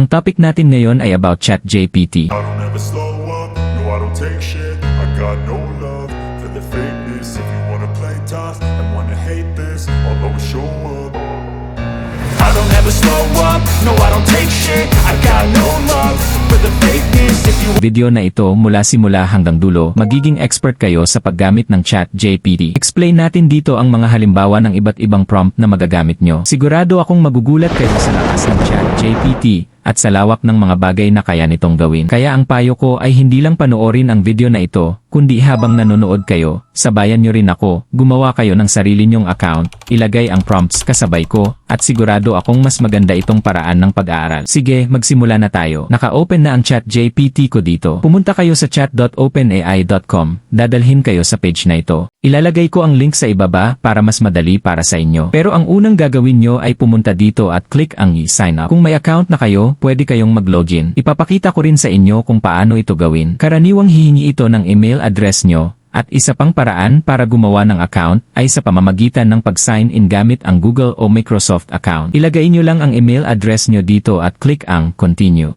Ang topic natin ngayon ay about ChatGPT. I don't ever slow up, no I don't take shit. I got no love for the fakeness. If you Video na ito mula simula hanggang dulo, magiging expert kayo sa paggamit ng ChatGPT. Explain natin dito ang mga halimbawa ng iba't ibang prompt na magagamit nyo. Sigurado akong magugulat kayo sa lakas ng ChatGPT at sa lawak ng mga bagay na kaya nitong gawin. Kaya ang payo ko ay hindi lang panoorin ang video na ito, kundi habang nanonood kayo, sabayan nyo rin ako, gumawa kayo ng sarili nyong account, ilagay ang prompts kasabay ko, at sigurado akong mas maganda itong paraan ng pag-aaral. Sige, magsimula na tayo. Naka-open na ang chat GPT ko dito. Pumunta kayo sa chat.openai.com, dadalhin kayo sa page na ito. Ilalagay ko ang link sa ibaba para mas madali para sa inyo. Pero ang unang gagawin nyo ay pumunta dito at click ang i-sign up. Kung may account na kayo, pwede kayong mag-login. Ipapakita ko rin sa inyo kung paano ito gawin. Karaniwang hihingi ito ng email address nyo, at isa pang paraan para gumawa ng account ay sa pamamagitan ng pag-sign in gamit ang Google o Microsoft account. Ilagay nyo lang ang email address nyo dito at click ang Continue.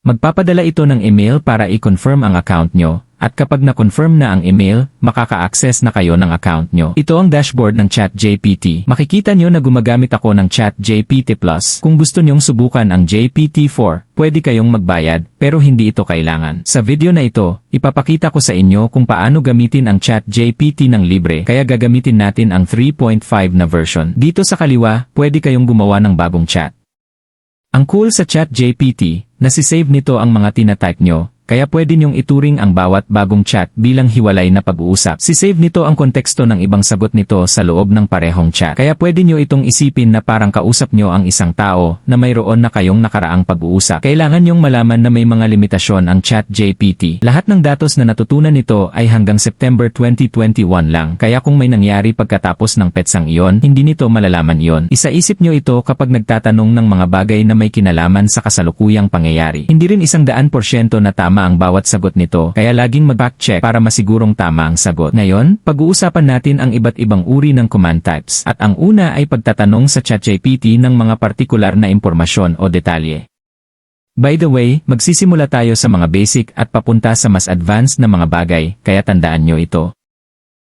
Magpapadala ito ng email para i-confirm ang account nyo, at kapag na-confirm na ang email, makaka-access na kayo ng account nyo. Ito ang dashboard ng ChatGPT. Makikita nyo na gumagamit ako ng ChatGPT Plus. Kung gusto nyong subukan ang GPT-4, pwede kayong magbayad, pero hindi ito kailangan. Sa video na ito, ipapakita ko sa inyo kung paano gamitin ang ChatGPT ng libre, kaya gagamitin natin ang 3.5 na version. Dito sa kaliwa, pwede kayong gumawa ng bagong chat. Ang cool sa ChatGPT, nasisave nito ang mga tinatype nyo, kaya pwede niyong ituring ang bawat bagong chat bilang hiwalay na pag-uusap. Si-save nito ang konteksto ng ibang sagot nito sa loob ng parehong chat. Kaya pwede niyo itong isipin na parang kausap niyo ang isang tao na mayroon na kayong nakaraang pag-uusap. Kailangan niyong malaman na may mga limitasyon ang chat GPT. Lahat ng datos na natutunan nito ay hanggang September 2021 lang. Kaya kung may nangyari pagkatapos ng petsang iyon, hindi nito malalaman iyon. Isaisip niyo ito kapag nagtatanong ng mga bagay na may kinalaman sa kasalukuyang pangyayari. Hindi rin isang daan porsyento na tama ang bawat sagot nito, kaya laging mag-fact check para masigurong tama ang sagot. Ngayon, pag-uusapan natin ang iba't ibang uri ng command types, at ang una ay pagtatanong sa ChatGPT ng mga partikular na impormasyon o detalye. By the way, magsisimula tayo sa mga basic at papunta sa mas advanced na mga bagay, kaya tandaan nyo ito.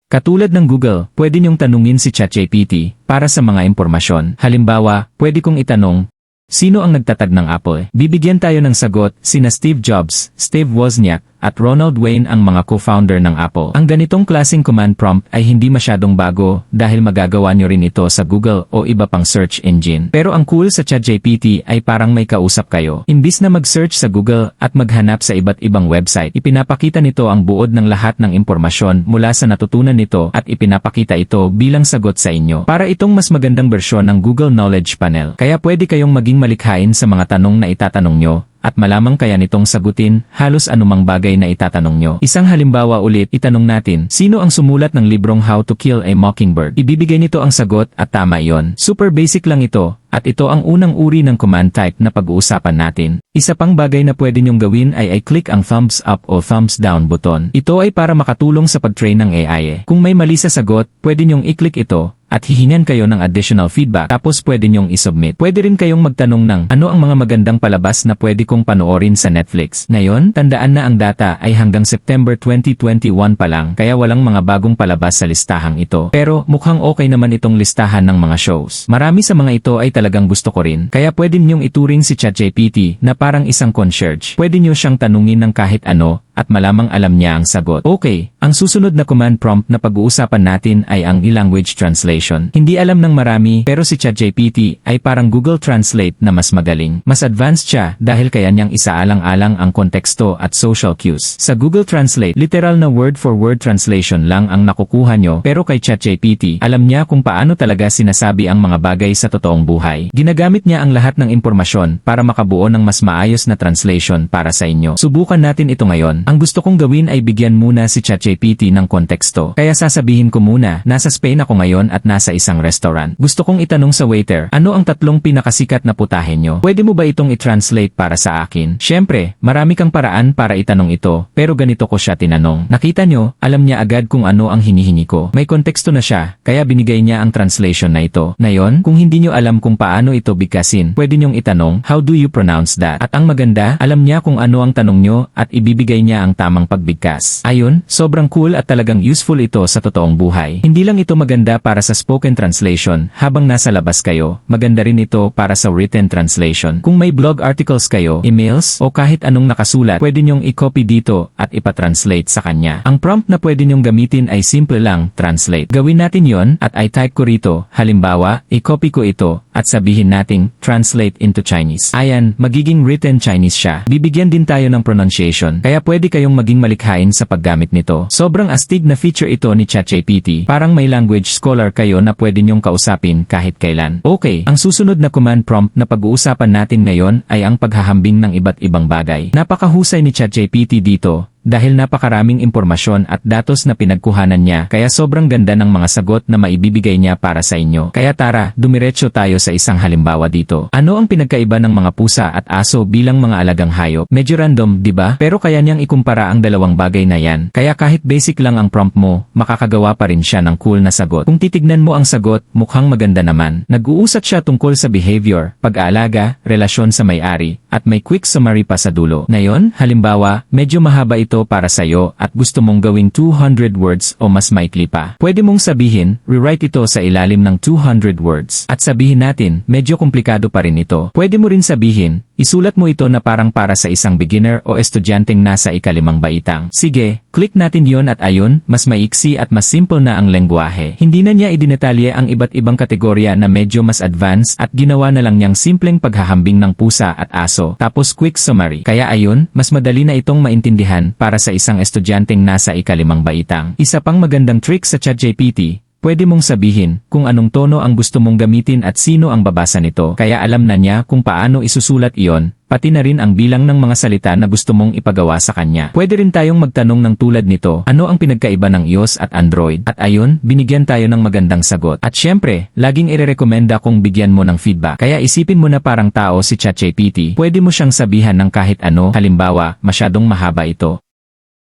Katulad ng Google, pwede niyong tanungin si ChatGPT para sa mga impormasyon. Halimbawa, pwede kong itanong, Sino ang nagtatag ng Apple? Bibigyan tayo ng sagot, sina Steve Jobs, Steve Wozniak, at Ronald Wayne ang mga co-founder ng Apple. Ang ganitong klaseng command prompt ay hindi masyadong bago dahil magagawa nyo rin ito sa Google o iba pang search engine. Pero ang cool sa ChatGPT ay parang may kausap kayo. Imbis na mag-search sa Google at maghanap sa iba't ibang website, ipinapakita nito ang buod ng lahat ng impormasyon mula sa natutunan nito at ipinapakita ito bilang sagot sa inyo. Para itong mas magandang bersyon ng Google Knowledge Panel. Kaya pwede kayong maging malikhain sa mga tanong na itatanong nyo at malamang kaya nitong sagutin halos anumang bagay na itatanong nyo. Isang halimbawa ulit, itanong natin, sino ang sumulat ng librong How to Kill a Mockingbird? Ibibigay nito ang sagot at tama iyon. Super basic lang ito, at ito ang unang uri ng command type na pag-uusapan natin. Isa pang bagay na pwede nyong gawin ay i-click ang thumbs up o thumbs down button. Ito ay para makatulong sa pag-train ng AI. eh. Kung may mali sa sagot, pwede nyong i-click ito at hihingan kayo ng additional feedback tapos pwede nyong isubmit. Pwede rin kayong magtanong ng ano ang mga magandang palabas na pwede kong panoorin sa Netflix. Ngayon, tandaan na ang data ay hanggang September 2021 pa lang kaya walang mga bagong palabas sa listahang ito. Pero mukhang okay naman itong listahan ng mga shows. Marami sa mga ito ay talagang gusto ko rin kaya pwede nyong ituring si ChatGPT na parang isang concierge. Pwede nyo siyang tanungin ng kahit ano at malamang alam niya ang sagot. Okay, ang susunod na command prompt na pag-uusapan natin ay ang e-language translation. Hindi alam ng marami pero si ChatGPT ay parang Google Translate na mas magaling. Mas advanced siya dahil kaya niyang isaalang-alang ang konteksto at social cues. Sa Google Translate, literal na word-for-word translation lang ang nakukuha nyo pero kay ChatGPT, alam niya kung paano talaga sinasabi ang mga bagay sa totoong buhay. Ginagamit niya ang lahat ng impormasyon para makabuo ng mas maayos na translation para sa inyo. Subukan natin ito ngayon. Ang gusto kong gawin ay bigyan muna si ChatGPT ng konteksto. Kaya sasabihin ko muna, nasa Spain ako ngayon at nasa isang restaurant. Gusto kong itanong sa waiter, ano ang tatlong pinakasikat na putahe nyo? Pwede mo ba itong i-translate para sa akin? Siyempre, marami kang paraan para itanong ito, pero ganito ko siya tinanong. Nakita nyo, alam niya agad kung ano ang hinihingi ko. May konteksto na siya, kaya binigay niya ang translation na ito. Ngayon, kung hindi nyo alam kung paano ito bigkasin, pwede nyong itanong, how do you pronounce that? At ang maganda, alam niya kung ano ang tanong nyo at ibibigay niya ang tamang pagbigkas. Ayun, sobrang cool at talagang useful ito sa totoong buhay. Hindi lang ito maganda para sa spoken translation habang nasa labas kayo, maganda rin ito para sa written translation. Kung may blog articles kayo, emails, o kahit anong nakasulat, pwede nyong i-copy dito at ipatranslate sa kanya. Ang prompt na pwede nyong gamitin ay simple lang, translate. Gawin natin yon at i-type ko rito, halimbawa, i-copy ko ito at sabihin nating translate into Chinese. Ayan, magiging written Chinese siya. Bibigyan din tayo ng pronunciation, kaya pwede kayong maging malikhain sa paggamit nito. Sobrang astig na feature ito ni ChatGPT. Parang may language scholar kayo na pwede nyong kausapin kahit kailan. Okay, ang susunod na command prompt na pag-uusapan natin ngayon ay ang paghahambing ng iba't ibang bagay. Napakahusay ni ChatGPT dito, dahil napakaraming impormasyon at datos na pinagkuhanan niya kaya sobrang ganda ng mga sagot na maibibigay niya para sa inyo. Kaya tara, dumiretso tayo sa isang halimbawa dito. Ano ang pinagkaiba ng mga pusa at aso bilang mga alagang hayop? Medyo random, di ba? Pero kaya niyang ikumpara ang dalawang bagay na yan. Kaya kahit basic lang ang prompt mo, makakagawa pa rin siya ng cool na sagot. Kung titignan mo ang sagot, mukhang maganda naman. Nag-uusat siya tungkol sa behavior, pag-aalaga, relasyon sa may-ari, at may quick summary pa sa dulo. Ngayon, halimbawa, medyo mahaba ito para sa'yo at gusto mong gawing 200 words o mas maikli pa. Pwede mong sabihin, rewrite ito sa ilalim ng 200 words. At sabihin natin, medyo komplikado pa rin ito. Pwede mo rin sabihin, isulat mo ito na parang para sa isang beginner o estudyanteng nasa ikalimang baitang. Sige, click natin yon at ayun, mas maiksi at mas simple na ang lengguwahe. Hindi na niya idinetalye ang iba't ibang kategorya na medyo mas advanced at ginawa na lang niyang simpleng paghahambing ng pusa at aso, tapos quick summary. Kaya ayun, mas madali na itong maintindihan para sa isang estudyanteng nasa ikalimang baitang. Isa pang magandang trick sa ChatGPT, pwede mong sabihin kung anong tono ang gusto mong gamitin at sino ang babasa nito. Kaya alam na niya kung paano isusulat iyon, pati na rin ang bilang ng mga salita na gusto mong ipagawa sa kanya. Pwede rin tayong magtanong ng tulad nito, ano ang pinagkaiba ng iOS at Android? At ayun, binigyan tayo ng magandang sagot. At syempre, laging irerekomenda kung bigyan mo ng feedback. Kaya isipin mo na parang tao si ChatGPT, pwede mo siyang sabihan ng kahit ano, halimbawa, masyadong mahaba ito.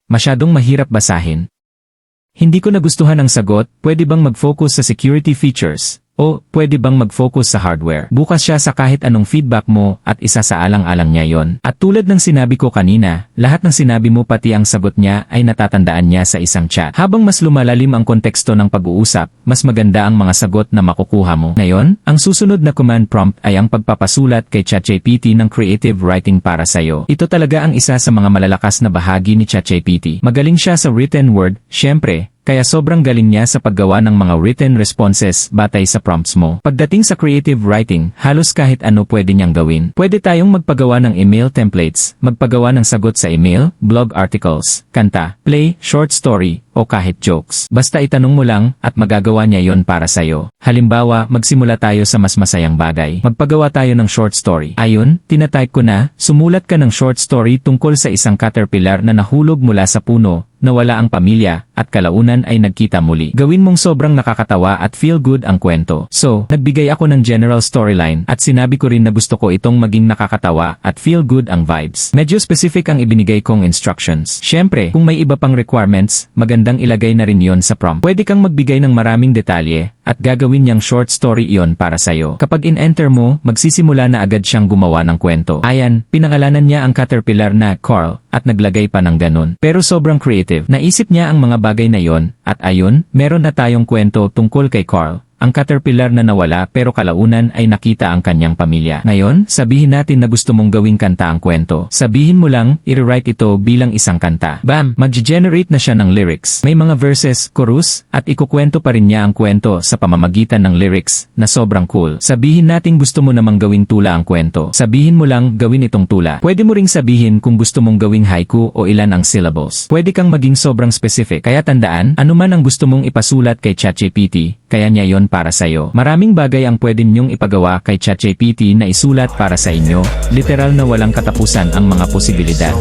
Masyadong mahirap basahin. Hindi ko nagustuhan ang sagot, pwede bang mag-focus sa security features? O, pwede bang mag-focus sa hardware? Bukas siya sa kahit anong feedback mo at isa sa alang-alang niya yon. At tulad ng sinabi ko kanina, lahat ng sinabi mo pati ang sagot niya ay natatandaan niya sa isang chat. Habang mas lumalalim ang konteksto ng pag-uusap, mas maganda ang mga sagot na makukuha mo. Ngayon, ang susunod na command prompt ay ang pagpapasulat kay ChatGPT ng creative writing para sa'yo. Ito talaga ang isa sa mga malalakas na bahagi ni ChatGPT. Magaling siya sa written word, syempre, kaya sobrang galing niya sa paggawa ng mga written responses batay sa prompts mo. Pagdating sa creative writing, halos kahit ano pwede niyang gawin. Pwede tayong magpagawa ng email templates, magpagawa ng sagot sa email, blog articles, kanta, play, short story, o kahit jokes. Basta itanong mo lang at magagawa niya yon para sa'yo. Halimbawa, magsimula tayo sa mas masayang bagay. Magpagawa tayo ng short story. Ayun, tinatype ko na, sumulat ka ng short story tungkol sa isang caterpillar na nahulog mula sa puno, nawala ang pamilya, at kalaunan ay nagkita muli. Gawin mong sobrang nakakatawa at feel good ang kwento. So, nagbigay ako ng general storyline at sinabi ko rin na gusto ko itong maging nakakatawa at feel good ang vibes. Medyo specific ang ibinigay kong instructions. Siyempre, kung may iba pang requirements, magandang ilagay na rin yon sa prompt. Pwede kang magbigay ng maraming detalye at gagawin niyang short story iyon para sa'yo. Kapag in-enter mo, magsisimula na agad siyang gumawa ng kwento. Ayan, pinangalanan niya ang caterpillar na Carl at naglagay pa ng ganun. Pero sobrang creative. Naisip niya ang mga bagay na yon at ayun, meron na tayong kwento tungkol kay Carl. Ang caterpillar na nawala pero kalaunan ay nakita ang kanyang pamilya. Ngayon, sabihin natin na gusto mong gawing kanta ang kwento. Sabihin mo lang, i-write ito bilang isang kanta. Bam! Mag-generate na siya ng lyrics. May mga verses, chorus, at ikukwento pa rin niya ang kwento sa pamamagitan ng lyrics na sobrang cool. Sabihin natin gusto mo namang gawing tula ang kwento. Sabihin mo lang gawin itong tula. Pwede mo ring sabihin kung gusto mong gawing haiku o ilan ang syllables. Pwede kang maging sobrang specific. Kaya tandaan, anuman ang gusto mong ipasulat kay ChatGPT, kaya niya yon para sa'yo. Maraming bagay ang pwede niyong ipagawa kay ChatGPT na isulat para sa inyo. Literal na walang katapusan ang mga posibilidad.